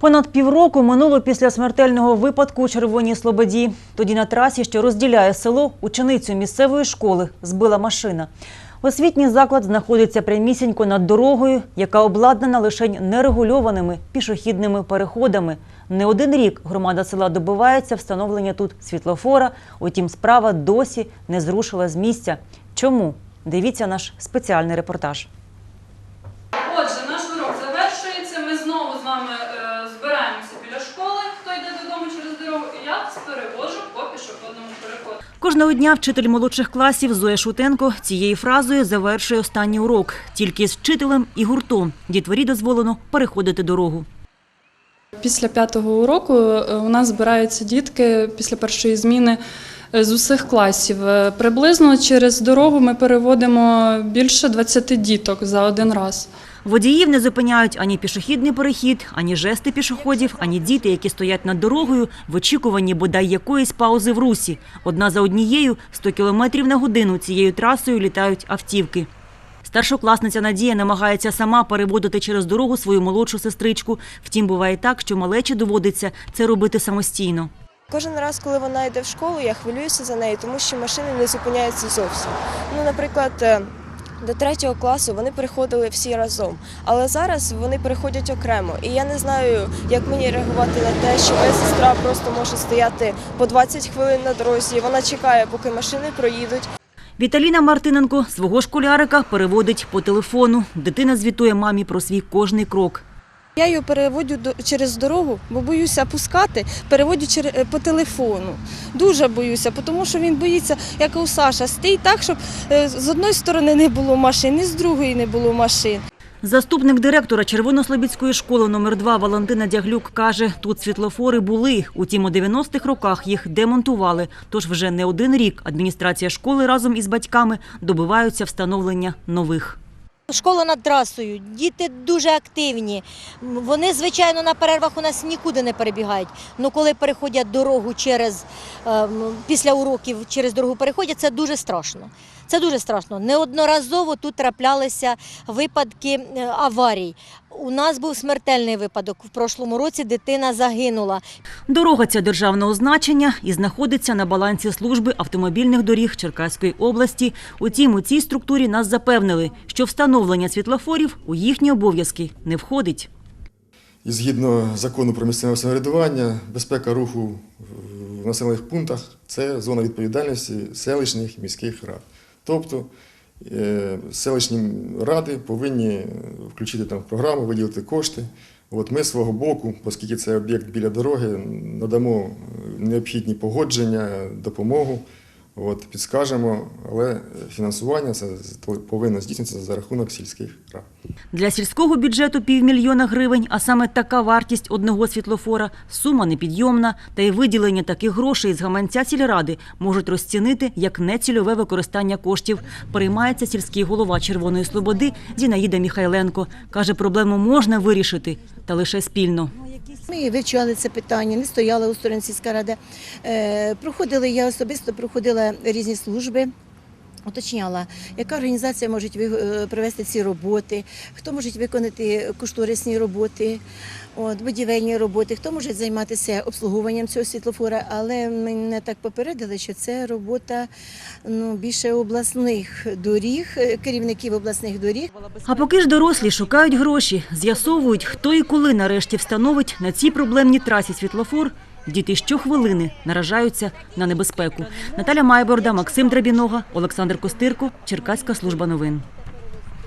Понад півроку минуло після смертельного випадку у Червоній Слободі. Тоді на трасі, що розділяє село, ученицю місцевої школи збила машина. Освітній заклад знаходиться прямісінько над дорогою, яка обладнана лише нерегульованими пішохідними переходами. Не один рік громада села добивається встановлення тут світлофора, утім справа досі не зрушила з місця. Чому? Дивіться наш спеціальний репортаж. Отже, наш урок завершується. Ми знову з вами е, збираємося біля школи. Хто йде додому через дорогу, і я перевожу по пішохідному переходу. Кожного дня вчитель молодших класів Зоя Шутенко цією фразою завершує останній урок. Тільки з вчителем і гуртом дітворі дозволено переходити дорогу. Після п'ятого уроку е, у нас збираються дітки після першої зміни з усіх класів. Е, Приблизно через дорогу ми переводимо більше 20 діток за один раз. Водіїв не зупиняють ані пішохідний перехід, ані жести пішоходів, ані діти, які стоять над дорогою в очікуванні бодай якоїсь паузи в русі. Одна за однією 100 км на годину цією трасою літають автівки. Старшокласниця Надія намагається сама переводити через дорогу свою молодшу сестричку. Втім, буває так, що малечі доводиться це робити самостійно. Кожен раз, коли вона йде в школу, я хвилююся за неї, тому що машини не зупиняються зовсім. Ну, наприклад, е, до третього класу вони переходили всі разом, але зараз вони переходять окремо. І я не знаю, як мені реагувати на те, що моя сестра просто може стояти по 20 хвилин на дорозі. і Вона чекає, поки машини проїдуть. Віталіна Мартиненко свого школярика переводить по телефону. Дитина звітує мамі про свій кожний крок. Я його переводю через дорогу, бо боюся пускати, переводю е, по телефону. Дуже боюся, тому що він боїться, як у Саша, стій так, щоб е, з одної сторони не було машин, і з другої не було машин. Заступник директора Червонослобідської школи номер 2 Валентина Дяглюк каже, тут світлофори були. Утім, у 90-х роках їх демонтували. Тож вже не один рік адміністрація школи разом із батьками добиваються встановлення нових. Школа над трасою, діти дуже активні. Вони, звичайно, на перервах у нас нікуди не перебігають. але коли переходять дорогу через ем, після уроків через дорогу переходять, це дуже страшно. Це дуже страшно. Неодноразово тут траплялися випадки е, аварій. У нас був смертельний випадок. В прошлому році дитина загинула. Дорога ця державного значення і знаходиться на балансі служби автомобільних доріг Черкаської області. Утім, у цій структурі нас запевнили, що встановлення світлофорів у їхні обов'язки не входить. І згідно закону про місцеве самоврядування, безпека руху в населених пунктах це зона відповідальності селищних міських рад. Тобто селищні ради повинні включити там програму, виділити кошти. От ми свого боку, оскільки це об'єкт біля дороги, надамо необхідні погодження, допомогу. От, підскажемо, але фінансування це повинно здійснитися за рахунок сільських рад. Для сільського бюджету півмільйона гривень, а саме така вартість одного світлофора – сума непідйомна. Та й виділення таких грошей з гаманця сільради можуть розцінити як нецільове використання коштів. Переймається сільський голова Червоної Слободи Зінаїда Міхайленко. Каже, проблему можна вирішити, та лише спільно. Ми вивчали це питання, не стояла у стороні сільська рада. Е, проходили, я особисто проходила різні служби. Уточняла, яка організація може е, провести ці роботи, хто може виконати кошторисні роботи, от, будівельні роботи, хто може займатися обслуговуванням цього світлофора. Але мене так попередили, що це робота ну, більше обласних доріг, е, керівників обласних доріг. А поки ж дорослі шукають гроші, з'ясовують, хто і коли нарешті встановить на цій проблемній трасі світлофор, діти щохвилини наражаються на небезпеку. Наталя Майборда, Максим Драбінога, Олександр Костирко, Черкаська служба новин.